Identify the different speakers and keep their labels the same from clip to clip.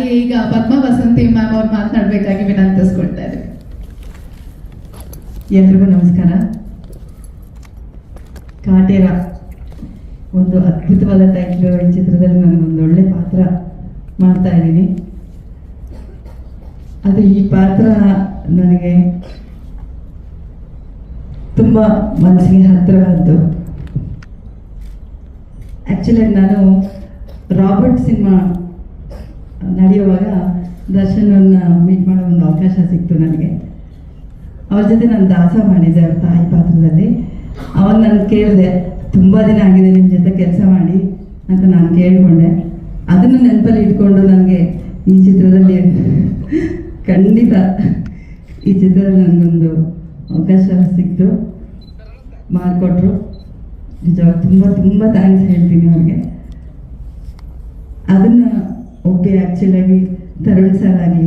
Speaker 1: ಹಾಗೆ ಈಗ ಪದ್ಮ ವಸಂತಿ ಮ್ಯಾಮ್ ಅವ್ರು ಮಾತನಾಡ್ಬೇಕಾಗಿ ವಿನಂತಿಸ್ಕೊಳ್ತಾ ಇದ್ದಾರೆ
Speaker 2: ಎಲ್ರಿಗೂ ನಮಸ್ಕಾರ. ಕಾಟೇರ, ಒಂದು ಅದ್ಭುತವಾದ ಟೈಟ್ಲು ಈ ಚಿತ್ರದಲ್ಲಿ ನನಗೊಂದು ಒಳ್ಳೆ ಪಾತ್ರ ಮಾಡ್ತಾ ಇದ್ದೀನಿ. ಅದು ಈ ಪಾತ್ರ ನನಗೆ ತುಂಬ ಮನಸ್ಸಿಗೆ ಹತ್ತಿರವಾದ್ದು ಆ್ಯಕ್ಚುಲಿ ನಾನು ರಾಬರ್ಟ್ ಸಿನಿಮಾ ನಡೆಯುವಾಗ ದರ್ಶನನ್ನ ಮೀಟ್ ಮಾಡೋ ಒಂದು ಅವಕಾಶ ಸಿಕ್ತು ನನಗೆ. ಅವ್ರ ಜೊತೆ ನಾನು ದಾಸ ಮಾಡಿದ್ದೆ ಅವ್ರ ತಾಯಿ ಪಾತ್ರದಲ್ಲಿ. ಅವಾಗ ನಾನು ಕೇಳಿದೆ, ತುಂಬ ದಿನ ಆಗಿದೆ ನಿಮ್ಮ ಜೊತೆ ಕೆಲಸ ಮಾಡಿ ಅಂತ ನಾನು ಕೇಳಿಕೊಂಡೆ. ಅದನ್ನು ನೆನಪಲ್ಲಿ ಇಟ್ಕೊಂಡು ನನಗೆ ಈ ಚಿತ್ರದಲ್ಲಿ ಖಂಡಿತ ಈ ಚಿತ್ರದಲ್ಲಿ ನನಗೊಂದು ಅವಕಾಶ ಸಿಕ್ತು. ಮಾಡಿಕೊಟ್ರು ನಿಜವಾಗ ತುಂಬ ತುಂಬ ಥ್ಯಾಂಕ್ಸ್ ಹೇಳ್ತೀನಿ ಅವ್ರಿಗೆ ಅದನ್ನು ಓಕೆ ಆ್ಯಕ್ಚುಲಾಗಿ ತರುಣ್ ಸರ್ ಆಗಲಿ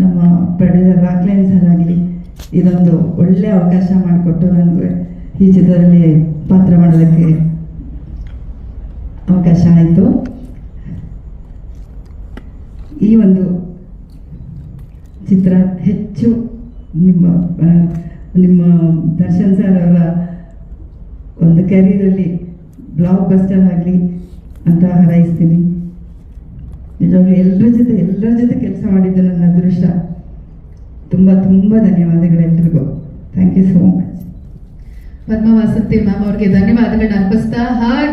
Speaker 2: ನಮ್ಮ ಪ್ರೊಡ್ಯೂಸರ್ ರಾಕ್ಲೈನ್ ಸರ್ ಆಗಲಿ ಇದೊಂದು ಒಳ್ಳೆಯ ಅವಕಾಶ ಮಾಡಿಕೊಟ್ಟು ನನಗೆ ಈ ಚಿತ್ರದಲ್ಲಿ ಪಾತ್ರ ಮಾಡೋದಕ್ಕೆ ಅವಕಾಶ ಆಯಿತು. ಈ ಒಂದು ಚಿತ್ರ ಹೆಚ್ಚು ನಿಮ್ಮ ನಿಮ್ಮ ದರ್ಶನ್ ಸರ್ ಅವರ ಒಂದು ಕೆರಿಯರಲ್ಲಿ ಬ್ಲಾಕ್ ಬಸ್ಟರ್ ಆಗಲಿ ಅಂತ ಹಾರೈಸ್ತೀನಿ. ನಿಜವಾಗ್ಲೂ ಎಲ್ಲರ ಜೊತೆ ಎಲ್ಲರ ಜೊತೆ ಕೆಲಸ ಮಾಡಿದ್ದು ನನ್ನ ಅದೃಷ್ಟ. ತುಂಬ ತುಂಬ ಧನ್ಯವಾದಗಳು ಎಲ್ರಿಗೂ. Thank you so much
Speaker 1: Padma Vasanthi ma'am ಅವ್ರಿಗೆ ಧನ್ಯವಾದಗಳನ್ನ ಅರ್ಪಿಸ್ತಾ, ಹಾಗೆ